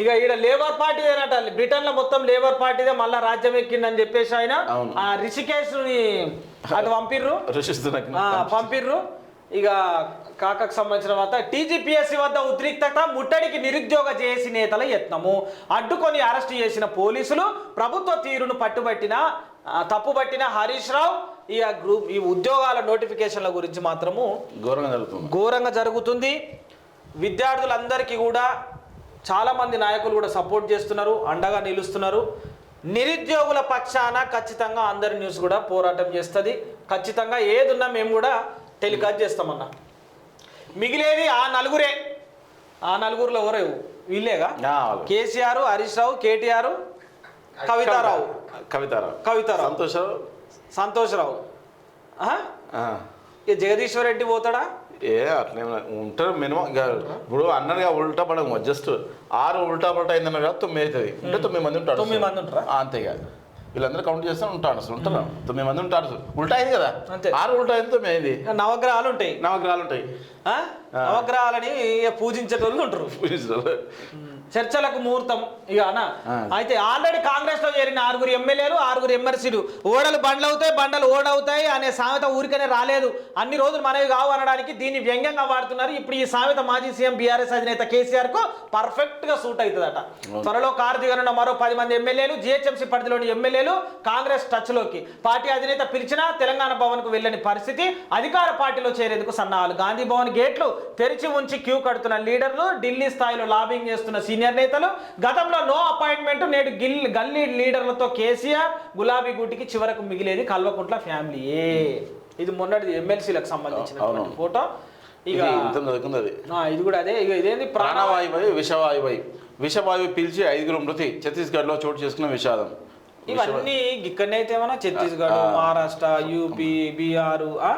ఇక ఈడ లేబర్ పార్టీదేనట బ్రిటన్లో మొత్తం లేబర్ పార్టీదే మళ్ళా రాజ్యం ఎక్కిందని చెప్పేసి ఆయన. ఆ రిషికేష్ని అటు పంపిర్రు పంపిర్రు. ఇక కాకకు సంబంధించిన తర్వాత టీజీపీఎస్సీ వద్ద ఉద్రిక్తత ముట్టడికి నిరుద్యోగ చేసి నేతల యత్నము. అడ్డుకొని అరెస్టు చేసిన పోలీసులు ప్రభుత్వ తీరును పట్టుబట్టిన తప్పుబట్టిన హరీష్ రావు ఈ గ్రూప్ ఈ ఉద్యోగాల నోటిఫికేషన్ల గురించి మాత్రము ఘోరంగా జరుగుతుంది. ఘోరంగా జరుగుతుంది. విద్యార్థులందరికీ కూడా చాలామంది నాయకులు కూడా సపోర్ట్ చేస్తున్నారు అండగా నిలుస్తున్నారు. నిరుద్యోగుల పక్షాన ఖచ్చితంగా అందరి న్యూస్ కూడా పోరాటం చేస్తుంది. ఖచ్చితంగా ఏదున్నా మేము కూడా టెలికాస్ట్ చేస్తామన్నా. మిగిలేది ఆ నలుగురే. ఆ నలుగురులో ఎవరు వీళ్ళేగా. కేసీఆర్ హరీష్ రావు కేటీఆర్ కవితారావు. కవితారావు. కవితారావు. సంతోషరావు? సంతోష్రావు. ఇక జగదీశ్వర్ రెడ్డి పోతాడా? ఏ అట్లే ఉంటారు మినిమం. ఇప్పుడు అన్నగా ఉల్టా పడము జస్ట్ ఆరు ఉల్టా పల్టా అయిందన్న కదా తొమ్మిది అవుతుంది. అంటే తొమ్మిది మంది ఉంటారు. తొమ్మిది మంది ఉంటారా? అంతేగా వీళ్ళందరూ కౌంట్ చేస్తే ఉంటారు అసలు ఉంటారు. తొమ్మిది మంది ఉంటారు ఉల్టా అయింది కదా. ఆరు ఉల్టా అయింది తొమ్మిది అయింది. నవగ్రహాలు ఉంటాయి. నవగ్రహాలు ఉంటాయి. ఆ? నవగ్రహాలని పూజించేటోళ్ళు ఉంటారు. పూజించారు. చర్చలకు ముహూర్తం. ఇక అన్న ఆ. అయితే ఆల్రెడీ కాంగ్రెస్లో చేరిన ఆరుగురు ఎమ్మెల్యేలు ఆరుగురు ఎమ్మెల్సీలు. ఓడలు బండ్లు అవుతాయి బండలు ఓడవుతాయి అనే సామెత ఊరికనే రాలేదు. అన్ని రోజులు మనవి కావు అనడానికి దీన్ని వ్యంగ్యంగా వాడుతున్నారు. ఇప్పుడు ఈ సామెత మాజీ సీఎం బీఆర్ఎస్ అధినేత కేసీఆర్కు పర్ఫెక్ట్గా సూట్ అవుతుందట త్వరలో కారు దిగనున్న మరో పది మంది ఎమ్మెల్యేలు జిహెచ్ఎంసీ పరిధిలోని ఎమ్మెల్యేలు కాంగ్రెస్ టచ్లోకి పార్టీ అధినేత పిలిచినా తెలంగాణ భవన్కు వెళ్ళని పరిస్థితి అధికార పార్టీలో చేరేందుకు సన్నాహాలు. గాంధీ భవన్ గేట్లు తెరిచి ఉంచి క్యూ కడుతున్న లీడర్లు ఢిల్లీ స్థాయిలో లాబింగ్ చేస్తున్న సీనియర్ నేతలు గతంలో నో అపాయింట్మెంట్ నేడు గిల్ గల్లీ లీడర్లతో కేసీఆర్ గులాబీ గుట్టికి చివరకు మిగిలేది కల్వకుంట్ల ఫ్యామిలీయే. ఇది మొన్నటిది ఎమ్మెల్సీలకు అవును. ఫోటో. ఇక ఇది కూడా అదే. ఇక ఇదేంది? ప్రాణ ప్రాణవాయువై విషవాయువై. విషవాయువు పీల్చి ఐదుగురు మృతి. ఛత్తీస్గఢ్లో చోటు చేసుకున్న విషాదం. ఇవన్నీ ఇక్కడనే అయితే ఏమన్నా? ఛత్తీస్గఢ్ మహారాష్ట్ర యూపీ బీహార్ ఆ.